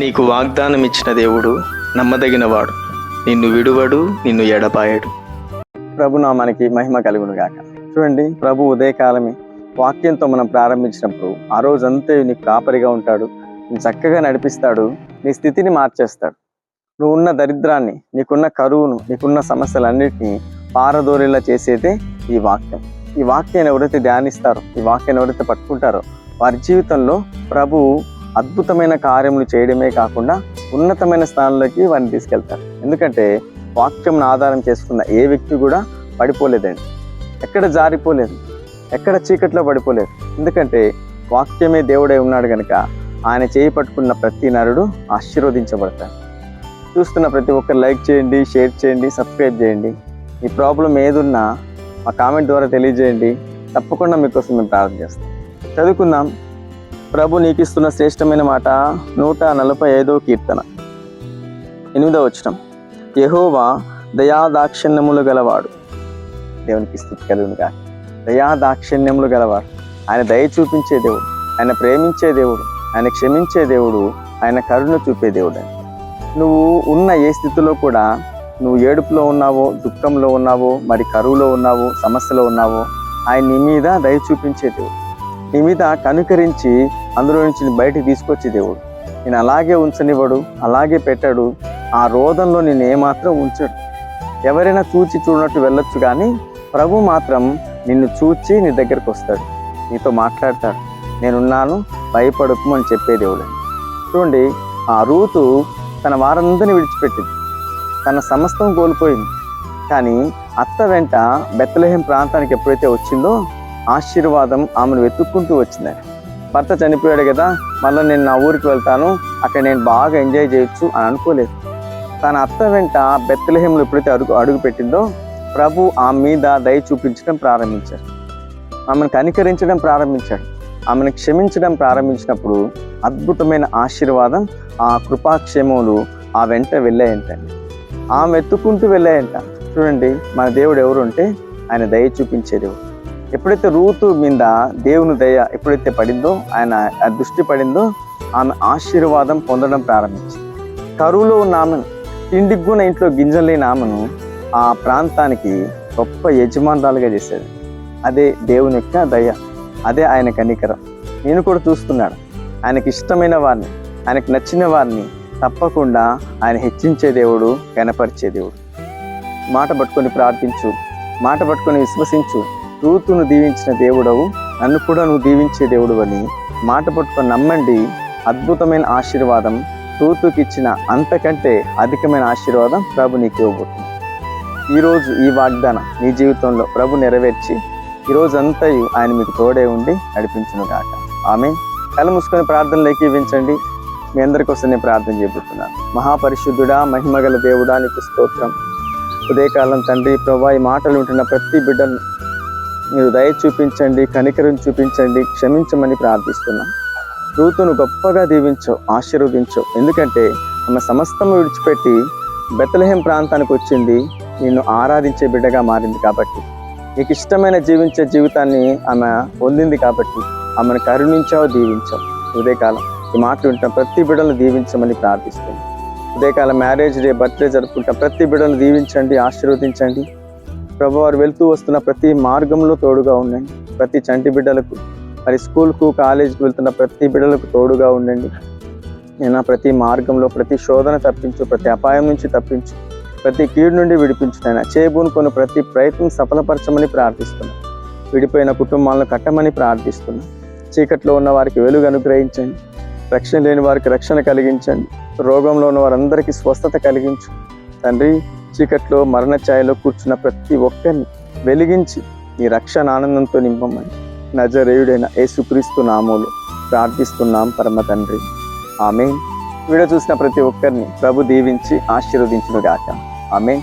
నీకు వాగ్దానం ఇచ్చిన దేవుడు నమ్మదగినవాడు. నిన్ను విడువడు నిన్ను ఎడపాయడు ప్రభు నామానికి మహిమ కలుగును గాక చూడండి ప్రభు ఉదయకాలమే వాక్యంతో మనం ప్రారంభించినప్పుడు ఆ రోజంతా నీకు కాపరిగా ఉంటాడు నేను చక్కగా నడిపిస్తాడు నీ స్థితిని మార్చేస్తాడు. నువ్వు ఉన్న దరిద్రాన్ని నీకున్న కరువును నీకున్న సమస్యలన్నిటినీ పారదోరేలా చేసేదే ఈ వాక్యం. ఈ వాక్యాన్ని ఎవరైతే ధ్యానిస్తారో ఈ వాక్యాన్ని ఎవరైతే పట్టుకుంటారో వారి జీవితంలో ప్రభు అద్భుతమైన కార్యములు చేయడమే కాకుండా ఉన్నతమైన స్థానంలోకి వారిని తీసుకెళ్తారు. ఎందుకంటే వాక్యంను ఆధారం చేసుకున్న ఏ వ్యక్తి కూడా పడిపోలేదండి. ఎక్కడ జారిపోలేదు. ఎక్కడ చీకట్లో పడిపోలేదు. ఎందుకంటే వాక్యమే దేవుడై ఉన్నాడు కనుక ఆయన చేయి పట్టుకున్న ప్రతి నరుడు ఆశీర్వదించబడతాడు. చూస్తున్న ప్రతి ఒక్కరు లైక్ చేయండి షేర్ చేయండి సబ్స్క్రైబ్ చేయండి. ఈ ప్రాబ్లం ఏదున్నా మా కామెంట్ ద్వారా తెలియజేయండి. తప్పకుండా మీకోసం మేము ప్రార్థన చేస్తాం. చదువుకుందాం. ప్రభు నీకిస్తున్న శ్రేష్టమైన మాట నూట నలభై ఐదో కీర్తన. ఎనిమిదో వచనం. యహోవా దయాదాక్షిణ్యములు గలవాడు. దేవునికి స్థితి కలుగునుగా. దయాదాక్షిణ్యములు గలవాడు. ఆయన దయ చూపించే దేవుడు ఆయన ప్రేమించే దేవుడు ఆయన క్షమించే దేవుడు ఆయన కరుణ చూపే దేవుడు. నువ్వు ఉన్న ఏ స్థితిలో కూడా నువ్వు ఏడుపులో ఉన్నావో దుఃఖంలో ఉన్నావో మరి కరువులో ఉన్నావో సమస్యలో ఉన్నావో ఆయన నీ మీద దయ చూపించే దేవుడు. నీ మీద కనుకరించి అందులో నుంచి బయటికి తీసుకొచ్చి దేవుడు. నేను అలాగే ఉంచనివ్వడు అలాగే పెట్టాడు. ఆ రోదంలో నేను ఏమాత్రం ఉంచడు. ఎవరైనా చూచి చూడనట్టు వెళ్ళొచ్చు కానీ ప్రభు మాత్రం నిన్ను చూచి నీ దగ్గరకు వస్తాడు. నీతో మాట్లాడతాడు. నేనున్నాను భయపడకు అని చెప్పే దేవుడు. చూడండి ఆ రూతు తన వారందరిని విడిచిపెట్టింది. తన సమస్తం కోల్పోయింది. కానీ అత్త వెంట బెత్తలహేం ప్రాంతానికి ఎప్పుడైతే వచ్చిందో ఆశీర్వాదం ఆమెను వెతుక్కుంటూ వచ్చిందని భర్త చనిపోయాడు కదా మళ్ళీ నేను నా ఊరికి వెళ్తాను అక్కడ నేను బాగా ఎంజాయ్ చేయొచ్చు అని అనుకోలేదు. తన అత్త వెంట బెత్తలహేములు ఎప్పుడైతే అడుగు అడుగు పెట్టిందో ప్రభు ఆమె మీద దయ చూపించడం ప్రారంభించారు ఆమెను కనికరించడం ప్రారంభించాడు. ఆమెను క్షమించడం ప్రారంభించినప్పుడు అద్భుతమైన ఆశీర్వాదం ఆ కృపాక్షేమములు ఆ వెంట వెళ్ళాయంటండి ఆమె ఎత్తుకుంటూ వెళ్ళాయంట. చూడండి మన దేవుడు ఎవరు ఉంటే ఆయన దయ చూపించేదేవుడు ఎప్పుడైతే రూతు మీద దేవుని దయ ఎప్పుడైతే పడిందో ఆయన ఆ దృష్టి పడిందో ఆమె ఆశీర్వాదం పొందడం ప్రారంభించింది. కరువులో ఉన్న ఆమెను ఇంటికి కూడా ఇంట్లో గింజలు లేని ఆమెను ఆ ప్రాంతానికి గొప్ప యజమానురాలుగా చేసేది అదే దేవుని యొక్క దయ అదే ఆయన కనికరం. నేను కూడా చూస్తున్నాడు ఆయనకి ఇష్టమైన వారిని ఆయనకు నచ్చిన వారిని తప్పకుండా ఆయన హెచ్చించే దేవుడు కనపరిచే దేవుడు. మాట పట్టుకొని ప్రార్థించు మాట పట్టుకొని విశ్వసించు. రూతును దీవించిన దేవుడవు నన్ను కూడా నువ్వు దీవించే దేవుడు అని మాట పట్టుకొని నమ్మండి. అద్భుతమైన ఆశీర్వాదం రూతుకి ఇచ్చిన అంతకంటే అధికమైన ఆశీర్వాదం ప్రభు నీకు ఇవ్వబోతుంది. ఈరోజు ఈ వాగ్దానం నీ జీవితంలో ప్రభు నెరవేర్చి ఈ రోజు అంతయు ఆయన మీకు తోడే ఉండి నడిపించును గాక. ఆమె కళ్ళు మూసుకొని ప్రార్థనలోకి ఇవ్వించండి. మీ అందరి కోసం నేను ప్రార్థన చేయబోతున్నాను మహాపరిశుద్ధుడా మహిమగల దేవుడా నీకు స్తోత్రం. ఉదయకాలం తండ్రి ప్రభా ఈ మాటలు ఉంటున్న ప్రతి బిడ్డను మీరు దయ చూపించండి కనికరం చూపించండి క్షమించమని ప్రార్థిస్తున్నాం. రూతును గొప్పగా దీవించవు ఆశీర్వదించవు ఎందుకంటే ఆమె సమస్తము విడిచిపెట్టి బెతలహేం ప్రాంతానికి వచ్చింది నిన్ను ఆరాధించే బిడ్డగా మారింది కాబట్టి. నీకు ఇష్టమైన జీవించే జీవితాన్ని ఆమె పొందింది కాబట్టి ఆమెను కరుణించావు దీవించావు. ఉదయకాలం ఈ మాటలు ఉంటాం ప్రతి బిడ్డలను దీవించమని ప్రార్థిస్తుంది ఉదయకాలం మ్యారేజ్ డే బర్త్డే జరుపుకుంటాం ప్రతి బిడ్డను దీవించండి ఆశీర్వదించండి. ప్రభువారు వెళ్తూ వస్తున్న ప్రతి మార్గంలో తోడుగా ఉండండి. ప్రతి చంటి బిడ్డలకు మరి స్కూల్కు కాలేజీకి వెళ్తున్న ప్రతి బిడ్డలకు తోడుగా ఉండండి. నేను ప్రతి మార్గంలో ప్రతి శోధన తప్పించు ప్రతి అపాయం నుంచి తప్పించు ప్రతి కీడు నుండి విడిపించునైనా చేయబూనుకొని ప్రతి ప్రయత్నం సఫలపరచమని ప్రార్థిస్తున్నాను విడిపోయిన కుటుంబాలను కట్టమని ప్రార్థిస్తున్నాను చీకట్లో ఉన్న వారికి వెలుగు అనుగ్రహించండి. రక్షణ లేని వారికి రక్షణ కలిగించండి. రోగంలో ఉన్న వారందరికీ స్వస్థత కలిగించు. తండ్రి చీకట్లో మరణ ఛాయలో కూర్చున్న ప్రతి ఒక్కరిని వెలిగించి నీ రక్షణ ఆనందంతో నింపమని నజరేయుడైన యేసుక్రీస్తు నామోలు ప్రార్థిస్తున్నాం పరమ తండ్రి. ఆమె వీడియో చూసిన ప్రతి ఒక్కరిని ప్రభు దీవించి ఆశీర్వదించును గాక ఆమె